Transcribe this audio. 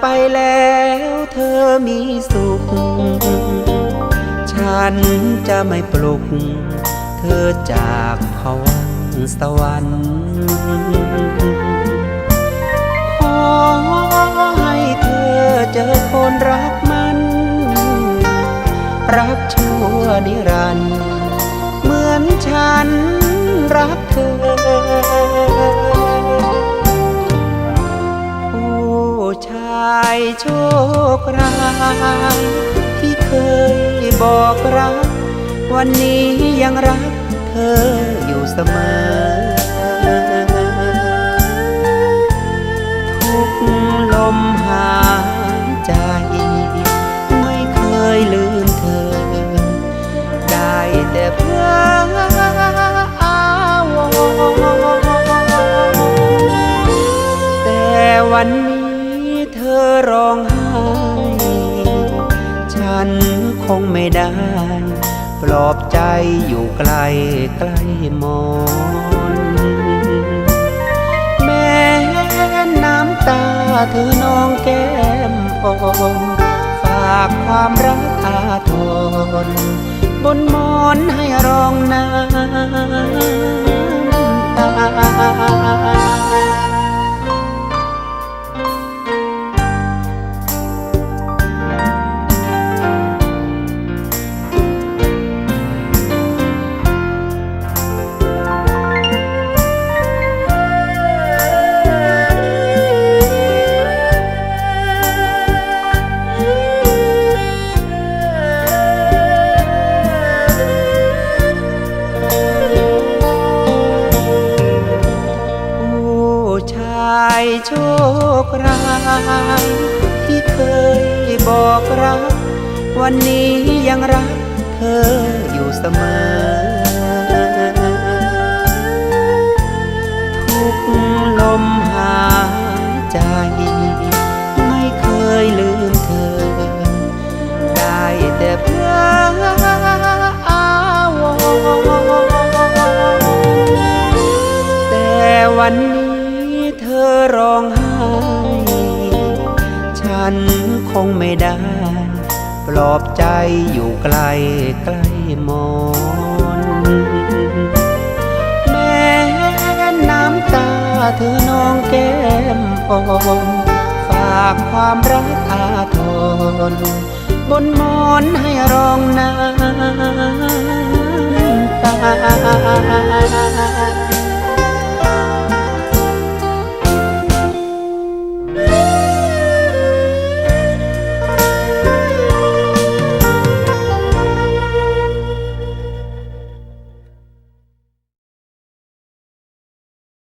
ไปแล้วเธอมีสุข ฉันจะไม่ปลุก เธอจากภวังสวรรค์ขอให้เธอเจอคนรักมัน รักชั่วนิรันเหมือนฉันรักเธอายโชคร้ายที่เคยบอกรัก วันนี้ยังรักเธออยู่เสมอ ทุกลมหายใจ ไม่เคยลืมเธอ ได้แต่เพื่ออาวรณ์แต่วันนี้ ฉันคงไม่ได้ ปลอบใจอยู่ไกลใกล้มอนแม้น้ำตาเธอนองแก้มอ่อนฝากความรักอาทรบนหมอนให้รองน้ำ โชคร้ายที่เคยบอกรัก วันนี้ยังรักเธออยู่เสมอ ทุกลมหายใจ ไม่เคยลืมเธอ ได้แต่เพื่ออาวแต่วันนี้ ร้องไห้ ฉันคงไม่ได้ ปลอบใจอยู่ไกลใกล้หมอนแม้น้ำตาเธอนองแก้มอ่อนฝากความรักอาทรบนหมอนให้ร้องน้ำต